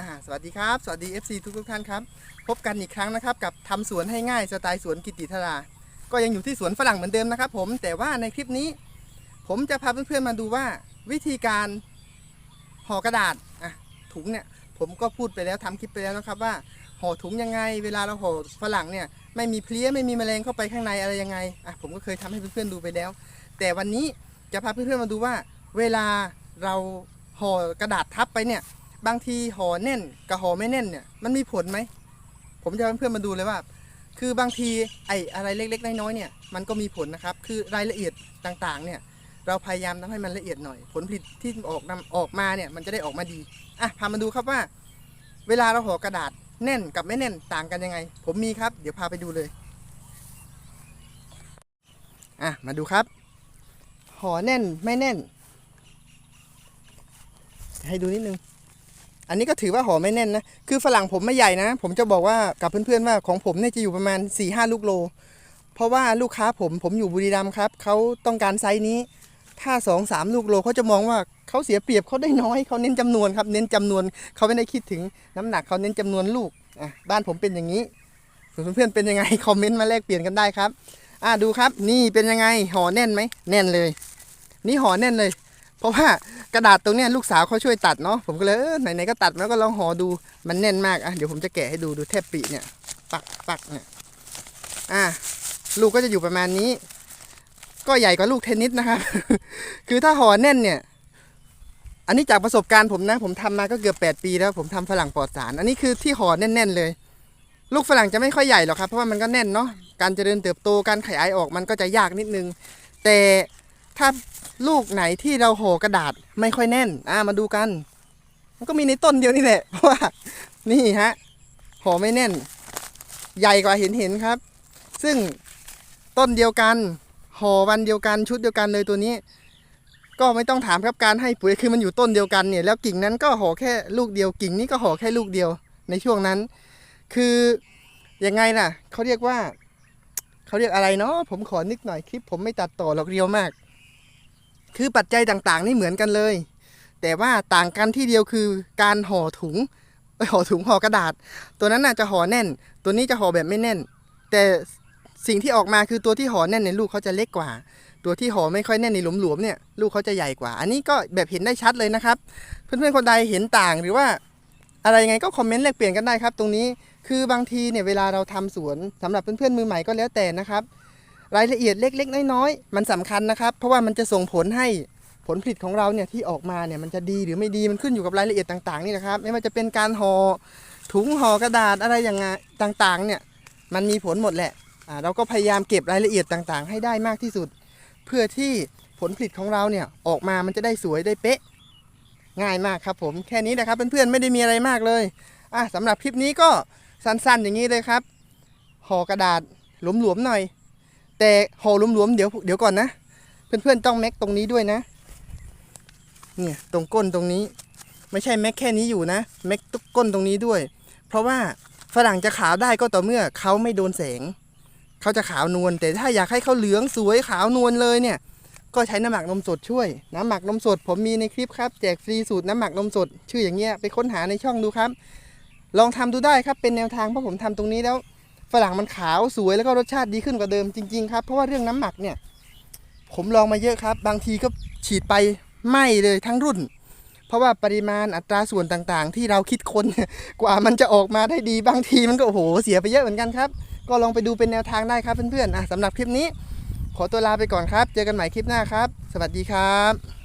อ่าสวัสดีครับ สวัสดี FC ทุกทุกท่านครับ พบกันอีกครั้งนะครับ กับทำสวนให้ง่ายสไตล์สวนกิติธรา ก็ยังอยู่ที่สวนฝรั่งเหมือนเดิมนะครับ ผมแต่ว่าในคลิปนี้ ผมจะพาเพื่อนๆมาดูว่า วิธีการห่อกระดาษอะถุงเนี่ยผมก็พูดไปแล้วทำคลิปไปแล้วนะครับว่าห่อถุงยังไง เวลาเราห่อฝรั่งเนี่ยไม่มีเพลี้ยไม่มีแมลงเข้าไปข้างในอะไรยังไงอะผมก็เคยทำให้เพื่อนๆดูไปแล้ว แต่วันนี้จะพาเพื่อนๆมาดูว่า เวลาเราห่อกระดาษทับไปเนี่ย บางทีห่อแน่นกับห่อไม่แน่นเนี่ยมันมีผลไหม ผมจะให้เพื่อนๆมาดูเลยว่า คือบางทีไอ้อะไรเล็ก ๆ น้อยๆเนี่ยมันก็มีผลนะครับ คือรายละเอียดต่างๆ เนี่ยเราพยายามทำให้มันละเอียดหน่อย ผลผลิตที่ออกนำออกมาเนี่ยมันจะได้ออกมาดีอะพามาดูครับว่า เวลาเราห่อกระดาษแน่นกับไม่แน่นต่างกันยังไง ผมมีครับ เดี๋ยวพาไปดูเลยอะมาดูครับห่อแน่นไม่แน่น ให้ดูนิดนึง อันนี้ก็ถือว่าห่อไม่แน่นนะ คือฝรั่งผมไม่ใหญ่นะ ผมจะบอกว่ากับเพื่อนๆว่าของผมเนี่ยจะอยู่ประมาณ4ี่ห้าลูกโล เพราะว่าลูกค้าผมผมอยู่บุรีรัมย์ครับเขาต้องการไซส์นี้ ถ้า2อสามลูกโลเขาจะมองว่าเขาเสียเปรียบเขาได้น้อยเขาเน้นจำนวนครับ เน้นจำนวนเขาไม่ได้คิดถึงน้ำหนักเขาเน้นจำนวนลูกอะบ้านผมเป็นอย่างนี้ส่วนเพื่อนๆเป็นยังไงคอมเมนต์มาแลกเปลี่ยนกันได้ครับอะดูครับนี่เป็นยังไงห่อแน่นไหมแน่นเลย นี่ห่อแน่นเลย เพราะว่ากระดาษตรงนี้ลูกสาวเขาช่วยตัดเนาะผมก็เลยเออไหนๆก็ตัดแล้วก็ลองห่อดูมันแน่นมากอะเดี๋ยวผมจะแกะให้ดูดูแทบปีเนี่ย ปักปักเนี่ยอะลูกก็จะอยู่ประมาณนี้ ก็ใหญ่กว่าลูกเทนนิสนะครับ คือถ้าห่อแน่นเนี่ย อันนี้จากประสบการณ์ผมนะ ผมทำมาก็เกือบ 8 ปีแล้วผมทำฝรั่งปลอดสาร อันนี้คือที่ห่อแน่นๆเลย ลูกฝรั่งจะไม่ค่อยใหญ่หรอกครับเพราะว่ามันก็แน่นเนาะการเจริญเติบโตการขยายออกมันก็จะยากนิดนึง แต่ ถ้าลูกไหนที่เราห่อกระดาษไม่ค่อยแน่น อ่ามาดูกัน มันก็มีในต้นเดียวนี่แหละ เพราะว่า นี่ฮะห่อไม่แน่น ใหญ่กว่าเห็นเห็นครับ ซึ่งต้นเดียวกันห่อวันเดียวกันชุดเดียวกันเลยตัวนี้ ก็ไม่ต้องถามครับการให้ปุ๋ยคือมันอยู่ต้นเดียวกันเนี่ย แล้วกิ่งนั้นก็ห่อแค่ลูกเดียวกิ่งนี้ก็ห่อแค่ลูกเดียวในช่วงนั้น คือยังไงล่ะเขาเรียกว่าเขาเรียกอะไรเนาะผมขอนึกหน่อยคลิปผมไม่ตัดต่อหรอกเรียวมาก คือปัจจัยต่างๆ นี่เหมือนกันเลย แต่ว่าต่างกันที่เดียวคือการห่อถุงห่อถุงห่อกระดาษ ตัวนั้นน่าจะห่อแน่น ตัวนี้จะห่อแบบไม่แน่น แต่สิ่งที่ออกมาคือตัวที่ห่อแน่นในลูกเขาจะเล็กกว่า ตัวที่ห่อไม่ค่อยแน่นในหลวมๆเนี่ยลูกเขาจะใหญ่กว่า อันนี้ก็แบบเห็นได้ชัดเลยนะครับ เพื่อนๆคนใดเห็นต่างหรือว่าอะไรยังไงก็คอมเมนต์แลกเปลี่ยนกันได้ครับ ตรงนี้คือบางทีเนี่ยเวลาเราทำสวนสำหรับเพื่อนๆมือใหม่ก็แล้วแต่นะครับ รายละเอียดเล็ก ๆ น้อยๆมันสำคัญนะครับ เพราะว่ามันจะส่งผลให้ผลผลิตของเราเนี่ยที่ออกมาเนี่ยมันจะดีหรือไม่ดีมันขึ้นอยู่กับรายละเอียดต่างๆนี่นะครับ ไม่ว่าจะเป็นการห่อถุงห่อกระดาษอะไรอย่างไงต่างๆเนี่ยมันมีผลหมดแหละอ่าเราก็พยายามเก็บรายละเอียดต่างๆ ให้ได้มากที่สุด เพื่อที่ผลผลิตของเราเนี่ยออกมามันจะได้สวยได้เป๊ะ ง่ายมากครับผมแค่นี้นะครับเพื่อนๆไม่ได้มีอะไรมากเลยอะสำหรับคลิปนี้ก็สั้นๆ อย่างนี้เลยครับห่อกระดาษหลวมๆหน่อย แต่ห่อหลวมๆเดี๋ยวเดี๋ยวก่อนนะ เพื่อนๆต้องแม็กตรงนี้ด้วยนะ เนี่ยตรงก้นตรงนี้ ไม่ใช่แม็กแค่นี้อยู่นะแม็กตุกก้นตรงนี้ด้วย เพราะว่าฝรั่งจะขาวได้ก็ต่อเมื่อเขาไม่โดนแสง เขาจะขาวนวลแต่ถ้าอยากให้เขาเหลืองสวยขาวนวลเลยเนี่ย ก็ใช้น้ำหมักนมสดช่วย น้ำหมักนมสด ผมมีในคลิปครับแจกฟรีสูตรน้ำหมักนมสด ชื่ออย่างเงี้ยไปค้นหาในช่องดูครับ ลองทำดูได้ครับเป็นแนวทางเพราะผมทำตรงนี้แล้ว ฝรั่งมันขาวสวยแล้วก็รสชาติดีขึ้นกว่าเดิมจริงๆครับ เพราะว่าเรื่องน้ำหมักเนี่ย ผมลองมาเยอะครับ บางทีก็ฉีดไปไหม้เลยทั้งรุ่น เพราะว่าปริมาณอัตราส่วนต่างๆ ที่เราคิดคนเนี่ยกว่ามันจะออกมาได้ดีบางทีมันก็โอ้โหเสียไปเยอะเหมือนกันครับ ก็ลองไปดูเป็นแนวทางได้ครับเพื่อนๆอะสำหรับคลิปนี้ ขอตัวลาไปก่อนครับ เจอกันใหม่คลิปหน้าครับ สวัสดีครับ